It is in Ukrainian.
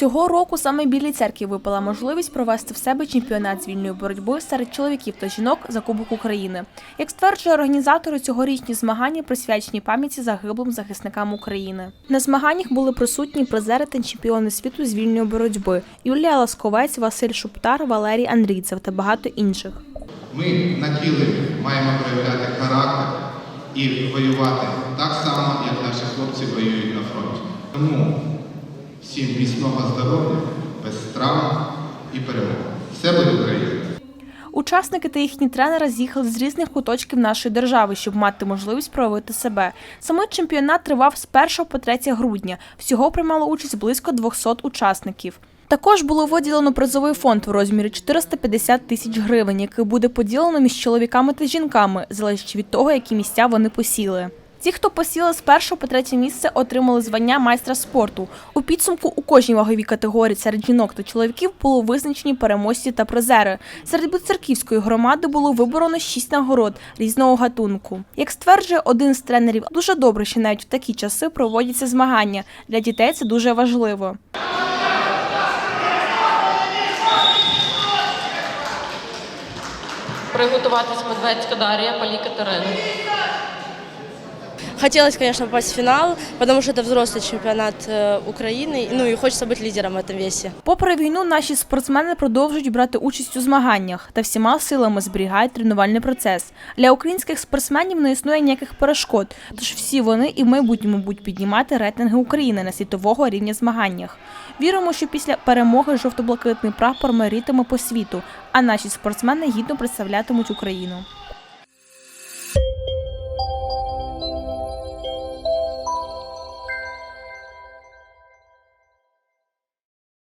Цього року саме білій церкві випала можливість провести в себе чемпіонат з вільної боротьби серед чоловіків та жінок за Кубок України. Як стверджує організатори, цьогорічні змагання присвячені пам'яті загиблим захисникам України. На змаганнях були присутні призери та чемпіони світу з вільної боротьби Юлія Ласковець, Василь Шуптар, Валерій Андрійцев та багато інших. Ми на килимі маємо проявляти характер і воювати так само, як наші хлопці воюють на фронті. Тому всім міцного здоров'я, без травм і перемоги. Все буде Україна! Учасники та їхні тренери з'їхали з різних куточків нашої держави, щоб мати можливість проявити себе. Саме чемпіонат тривав з 1 по 3 грудня. Всього приймало участь близько 200 учасників. Також було виділено призовий фонд в розмірі 450 тисяч гривень, який буде поділено між чоловіками та жінками, залежно від того, які місця вони посіли. Ті, хто посіли з першого по третє місце, отримали звання майстра спорту. У підсумку у кожній ваговій категорії серед жінок та чоловіків було визначені переможці та призери. Серед Буцерківської громади було виборено шість нагород різного гатунку. Як стверджує один з тренерів, дуже добре, що навіть в такі часи проводяться змагання. Для дітей це дуже важливо. Приготуватись Медведська Дар'я, Палі Катерина. Хотелось, конечно, попасть в финал, потому что это взрослый чемпионат э, Украины, ну и хочется быть лидером в этом весе. Попри війну, наші спортсмени продовжують брати участь у змаганнях та всіма силами зберігають тренувальний процес. Для українських спортсменів не існує ніяких перешкод, тож всі вони і в майбутньому будуть піднімати рейтинги України на світового рівня змаганнях. Віримо, що після перемоги жовто-блакитний прапор мерітиме по світу, а наші спортсмени гідно представлятимуть Україну.